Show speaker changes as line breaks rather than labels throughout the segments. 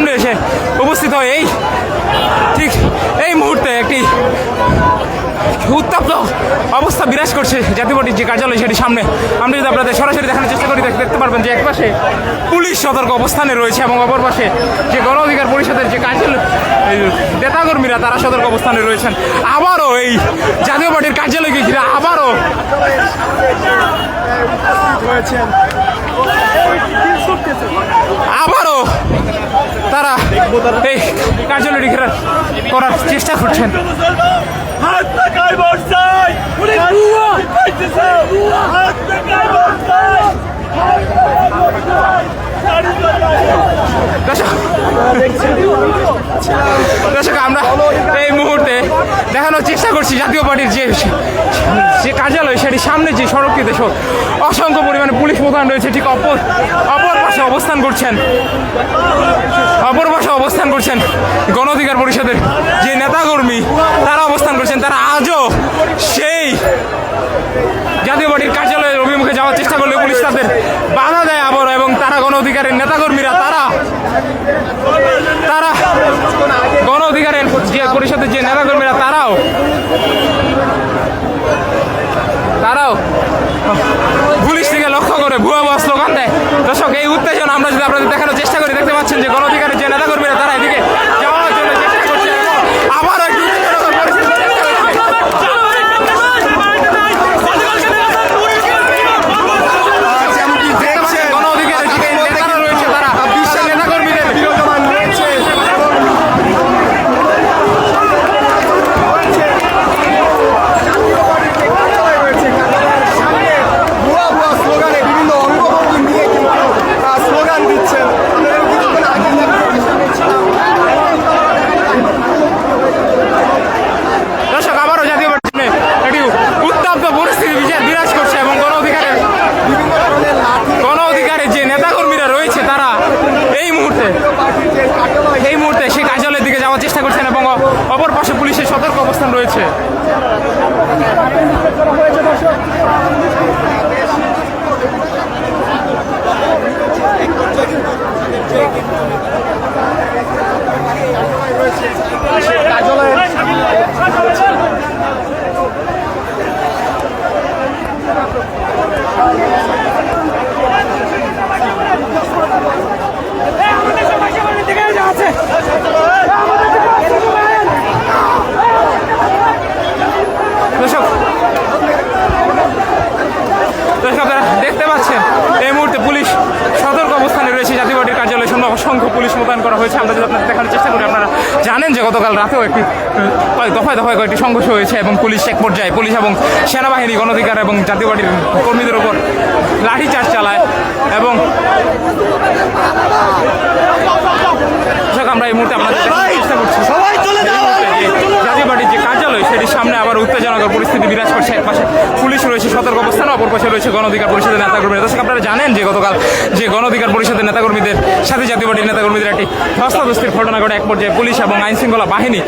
সামনে এসে উপস্থিত হয়। এই, ঠিক এই মুহূর্তে একটি উত্তপ্ত অবস্থা বিরাজ করছে জাতীয় পার্টির যে কার্যালয় সেটি সামনে। আমরা যদি আপনাদের সরাসরি দেখানোর চেষ্টা করি, দেখ- দেখতে পারবেন যে একপাশে পুলিশ সতর্ক অবস্থানে রয়েছে এবং অপর পাশে যে গণ অধিকার পরিষদের যে কার্যালয় নেতাকর্মীরা তারা সতর্ক অবস্থানে রয়েছেন। আবারও এই জাতীয় পার্টির কার্যালয়কে ঘিরে আবারও আবারও তারা এই কার্যালয়টি ঘেরা করার চেষ্টা করছেন। দর্শক দর্শক আমরা এই মুহূর্তে দেখানোর চেষ্টা করছি জাতীয় পার্টির যে যে কার্যালয় সেটির সামনে যে সড়কটিতে সব অসংখ্য পরিমাণে পুলিশ প্রধান রয়েছে, ঠিক অপর অপর পাশে অবস্থান করছেন। অপর পাশে অবস্থান করছেন গণ অধিকার পরিষদের যে নেতাকর্মী, তারা অবস্থান করছেন। তারা আজও সেই জাতীয় পার্টির কার্যালয়ের অভিমুখে যাওয়ার চেষ্টা করলে পুলিশ তাদের বাধা দেয় আবার এবং তারা গণ অধিকারের নেতাকর্মীরা, তারা তারা গণ অধিকারের পরিষদের যে নেতাকর্মীরা, তারাও তারাও পুলিশ থেকে লক্ষ্য করে ভুয়া বাস স্লোগান দেয়। দর্শক, এই উত্তেজনা আমরা যদি আপনাদের দেখানোর চেষ্টা করি, দেখতে পাচ্ছেন যে গণ অধিকারের যে নেতাকর্মীরা তারা এদিকে যাওয়ার জন্য চেষ্টা করছে এবং আবারও একটি উত্তেজনাকর পরিস্থিতি সৃষ্টি হয়েছে। দেখতে পাচ্ছেন গণ অধিকারের যে নেতারা রয়েছে তারা বিশ্বের নেতাকর্মীদের
ভুয়া ভুয়া স্লোগানে বিভিন্ন অঙ্গভঙ্গি নিয়ে কিন্তু আহ, স্লোগান দিচ্ছেন আমরা এর কিছুক্ষণ আগে ছিলাম
দর্শক আবারও জাতীয় পার্টিতে একটি উত্তপ্ত পরিস্থিতি বিজা- বিরাজ করছে এবং গণ অধিকারের
বিভিন্ন ধরনের লাঠি
গণ অধিকারের যে নেতাকর্মীরা রয়েছে তারা এই মুহূর্তে। এই মুহূর্তে সেই কার্যালয়ের দিকে যাওয়ার চেষ্টা করছেন এবং অপর পাশে পুলিশের সতর্ক অবস্থান রয়েছে। দর্শক দর্শক আপনারা দেখতে পাচ্ছেন? এই মুহূর্তে পুলিশ সতর্ক অবস্থানে রয়েছে। জাতীয় পার্টির কার্যালয়ের অসংখ্য পুলিশ মোতায়েন করা হয়েছে। আমরা যদি আপনাদের দেখানোর চেষ্টা করি, আপনারা জানেন যে গতকাল রাতেও একটি দফায় দফায় কয়েকটি সংঘর্ষ হয়েছে এবং পুলিশ এক পর্যায়ে পুলিশ এবং সেনাবাহিনী গণধিকার এবং জাতীয় পার্টির কর্মীদের উপর লাঠিচার্জ চালায় এবং দর্শক আমরা এই মুহূর্তে আপনাদের দেখানোর চেষ্টা করছি
সবাই চলে যাও
এই মুহূর্তে যে জাতীয় পার্টির যে কার্যালয় সেটির সামনে আবার উত্তেজনাকর পরিস্থিতি বিরাজ করছে এক পাশে পুলিশ রয়েছে সতর্ক অবস্থানে অপর পাশে রয়েছে গণ অধিকার পরিষদের নেতাকর্মীরা। দর্শক আপনারা জানেন যে গতকাল যে গণ অধিকার পরিষদের নেতাকর্মীদের সাথে জাতীয় পার্টির নেতাকর্মীদের একটি ধস্তাধস্তির ঘটনা ঘটে। এক পর্যায়ে পুলিশ এবং আইন শৃঙ্খলা বাহিনী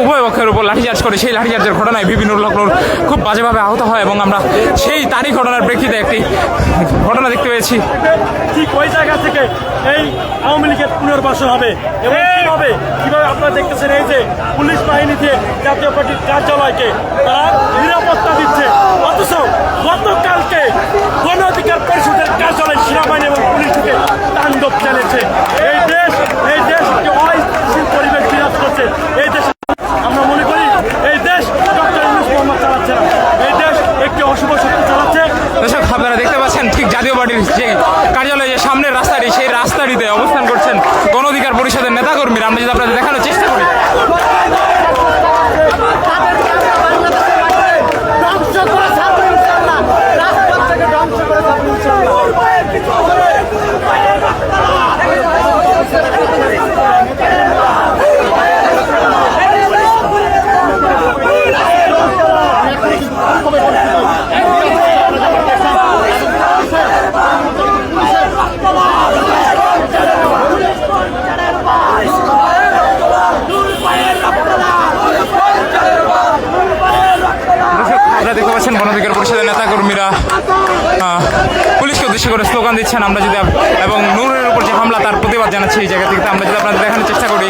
উভয় পক্ষের উপর লাঠিচার্জ করে সেই লাঠিচার্জের ঘটনায় বিভিন্ন লোক খুব বাজেভাবে আহত হয় এবং আমরা সেই তারই ঘটনার প্রেক্ষিতে একটি ঘটনা দেখতে পেয়েছি।
ঠিক ওই জায়গা থেকে এই আওয়ামী লীগের পুনর্বাসন হবে। এবং কীভাবে কীভাবে আপনারা দেখতেছেন এই যে পুলিশ বাহিনীতে জাতীয় পার্টির কার্যালয়কে তারা নিরাপত্তা দিচ্ছে অথচ গতকালকে গণ অধিকার পরিষদের কার্যালয় সেনাবাহিনী এবং পুলিশ থেকে তাণ্ডব চালিয়েছে এই দেশ এই দেশ একটি অস্থিতিশীল পরিবেশ বিরাজ করছে এই দেশ আমরা মনে করি এই দেশ ডক্টর ইউনুস মোহাম্মদ চালাচ্ছে না এই দেশ একটি অশুভ শক্তি চালাচ্ছে
দর্শক আপনারা দেখতে পাচ্ছেন ঠিক জাতীয় পার্টির যে কার্যালয় যে সামনের রাস্তাটি, সেই রাস্তাটিতে অবস্থান করছেন গণ অধিকার পরিষদের নেতাকর্মীরা। আমরা যদি আপনাদের দেখানোর চেষ্টা দর্শক, আপনারা দেখতে পাচ্ছেন গণ অধিকার পরিষদের নেতাকর্মীরা। পুলিশকে উদ্দেশ্য করে স্লোগান দিচ্ছেন আমরা যদি এবং নূরের উপর যে হামলা তার প্রতিবাদ জানাচ্ছি এই জায়গা থেকে। আমরা যদি আপনাদের দেখানোর চেষ্টা করি।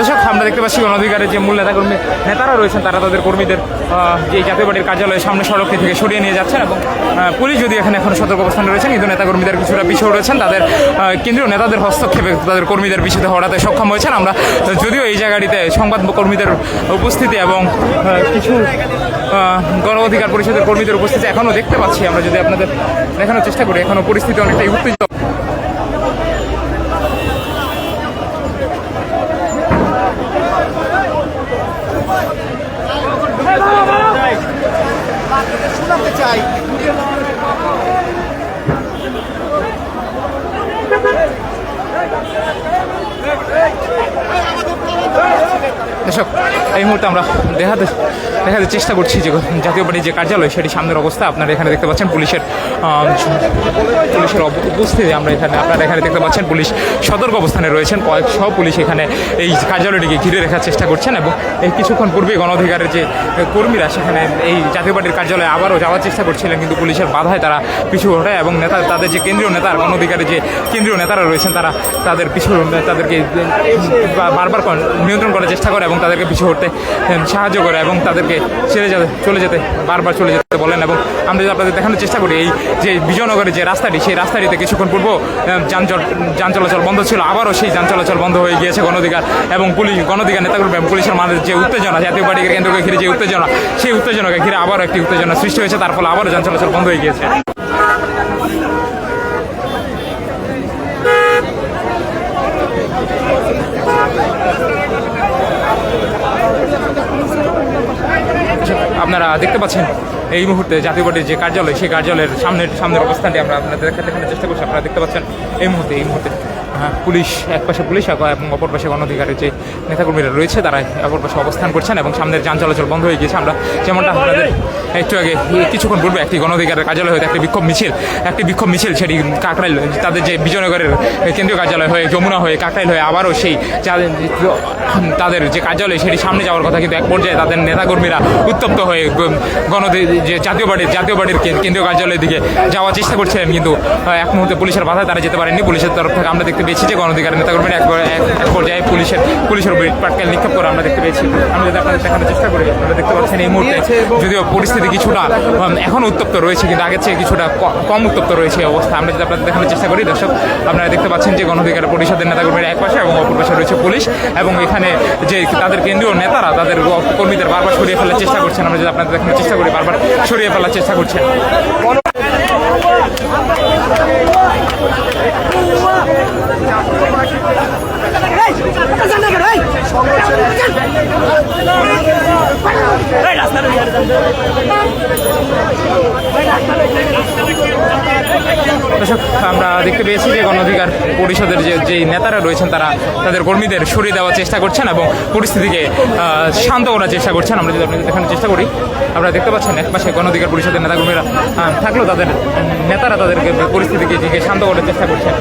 দর্শক, আমরা দেখতে পাচ্ছি গণঅধিকারের যে মূল নেতাকর্মী, নেতারা রয়েছেন, তারা তাদের কর্মীদের যে জাতীয় পার্টির কার্যালয়ের সামনে সড়কটি থেকে সরিয়ে নিয়ে যাচ্ছেন এবং পুলিশ যদি এখানে এখন সতর্ক অবস্থানে রয়েছেন কিন্তু নেতাকর্মীদের কিছুটা পিছিয়ে রয়েছেন তাদের কেন্দ্রীয় নেতাদের হস্তক্ষেপে তাদের কর্মীদের পিছিয়ে হওয়াতে সক্ষম হয়েছেন। আমরা যদিও এই জায়গাটিতে সংবাদ কর্মীদের উপস্থিতি এবং কিছু গণ অধিকার পরিষদের কর্মীদের উপস্থিতি এখনও দেখতে পাচ্ছি। আমরা যদি আপনাদের দেখানোর চেষ্টা করি এখনও পরিস্থিতি অনেকটাই উত্তেজিত।
শোনাতে চাই।
দর্শক, এই মুহূর্তে আমরা দেখাতে দেখাতে চেষ্টা করছি যে জাতীয় পার্টির যে কার্যালয়, সেটি সামনের অবস্থা। আপনারা এখানে দেখতে পাচ্ছেন পুলিশের পুলিশের উপস্থিতি। আমরা এখানে আপনারা এখানে দেখতে পাচ্ছেন পুলিশ সতর্ক অবস্থানে রয়েছেন। কয়েকশো পুলিশ এখানে এই কার্যালয়টিকে ঘিরে রাখার চেষ্টা করছেন এবং এই কিছুক্ষণ পূর্বে গণঅধিকারের যে কর্মীরা সেখানে এই জাতীয় পার্টির কার্যালয়ে আবারও যাওয়ার চেষ্টা করছিলেন, কিন্তু পুলিশের বাধায় তারা পিছু হটায় এবং নেতা তাদের যে কেন্দ্রীয় নেতার গণঅধিকারের যে কেন্দ্রীয় নেতারা রয়েছেন, তারা তাদের পিছু তাদেরকে বারবার নিয়ন্ত্রণ করার চেষ্টা করে এবং তাদেরকে পিছু হটতে সাহায্য করে এবং তাদেরকে ছেড়ে যেতে চলে যেতে বারবার চলে যেতে বলেন এবং আমরা যদি আপনাদের দেখানোর চেষ্টা করি এই যে বিজয়নগরের যে রাস্তাটি সেই রাস্তাটিতে কিছুক্ষণ পূর্ব আহ, যান যান চলাচল বন্ধ ছিল আবারও সেই যান চলাচল বন্ধ হয়ে গিয়েছে গণধিকার এবং পুলিশ গণধিকার নেতাগুলো এবং পুলিশের মাঝে যে উত্তেজনা জাতীয় পার্টিকে কেন্দ্রকে ঘিরে যে উত্তেজনা সেই উত্তেজনাকে ঘিরে আবারও একটি উত্তেজনা সৃষ্টি হয়েছে তার ফলে আবারও যান চলাচল বন্ধ হয়ে গিয়েছে। আপনারা দেখতে পাচ্ছেন এই মুহূর্তে জাতীয় পার্টির যে কার্যালয়, সেই কার্যালয়ের সামনের সামনের অবস্থানটি আমরা আপনাদের দেখানোর চেষ্টা করছি। আপনারা দেখতে পাচ্ছেন এই মুহূর্তে এই মুহূর্তে পুলিশ এক পাশে পুলিশ এবং অপর পাশে গণঅধিকারের যে নেতাকর্মীরা রয়েছে, তারা অপর পাশে অবস্থান করছেন এবং সামনের যান চলাচল বন্ধ হয়ে গিয়েছে। আমরা যেমনটা আপনাদের একটু আগে কিছুক্ষণ পূর্বে একটি গণঅধিকারের কার্যালয় হতে একটি বিক্ষোভ মিছিল, একটি বিক্ষোভ মিছিল সেটি কাকরাইল, তাদের যে বিজয়নগরের কেন্দ্রীয় কার্যালয় হয়ে, যমুনা হয়ে, কাকরাইল হয়ে আবারও সেই তাদের যে কার্যালয় সেটি সামনে যাওয়ার কথা কিন্তু এক পর্যায়ে তাদের নেতাকর্মীরা উত্তপ্ত হয়ে গণ যে জাতীয় পার্টির জাতীয় পার্টির কেন্দ্রীয় কার্যালয়ের দিকে যাওয়ার চেষ্টা করছিলেন কিন্তু এক মুহূর্তে পুলিশের বাধায় তারা যেতে পারেননি। পুলিশের তরফ থেকে আমরা দেখতে পেয়েছি যে গণঅধিকার নেতাকর্মীরা এক পর্যায়ে পুলিশের পুলিশের উপর পাটকেল নিক্ষেপ করে আমরা দেখতে পেয়েছি। আমরা যদি আপনাদের দেখানোর চেষ্টা করি, আপনারা দেখতে পাচ্ছেন এই মুহূর্তে যদিও পরিস্থিতি কিছুটা এখন উত্তপ্ত রয়েছে, কিন্তু আগের চেয়ে কিছুটা কম উত্তপ্ত রয়েছে অবস্থা। আমরা যদি আপনাদের দেখানোর চেষ্টা করি, দর্শক, আপনারা দেখতে পাচ্ছেন যে গণঅধিকার পরিষদের নেতাকর্মীরা এক পাশে এবং অপর পাশে রয়েছে পুলিশ এবং এখানে যে তাদের কেন্দ্রীয় নেতারা, তাদের কর্মীদের বারবার সরিয়ে ফেলার চেষ্টা করছেন। আমরা যদি আপনাদের দেখানোর চেষ্টা করি, বারবার সরিয়ে ফেলার চেষ্টা করছেন। সংঘর্ষের আমরা দেখতে পেয়েছি যে গণঅধিকার পরিষদের যে যে নেতারা রয়েছেন, তারা তাদের কর্মীদের সরিয়ে দেওয়ার চেষ্টা করছেন এবং পরিস্থিতিকে শান্ত করার চেষ্টা করছেন। আমরা যদি আপনাদের দেখানোর চেষ্টা করি, আমরা দেখতে পাচ্ছেন একপাশে গণঅধিকার পরিষদের নেতাকর্মীরা থাকলেও তাদের নেতারা তাদেরকে পরিস্থিতিকে শান্ত করার চেষ্টা করছেন।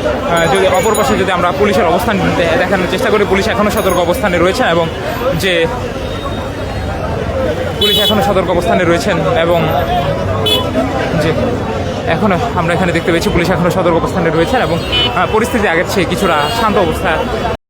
যদি অপর পাশে যদি আমরা পুলিশের অবস্থান দেখানোর চেষ্টা করি, পুলিশ এখনও সতর্ক অবস্থানে রয়েছে এবং যে পুলিশ এখনও সতর্ক অবস্থানে রয়েছেন এবং যে এখনও আমরা এখানে দেখতে পেয়েছি, পুলিশ এখনও সতর্ক অবস্থানে রয়েছেন এবং পরিস্থিতি আগের চেয়ে কিছুটা শান্ত অবস্থা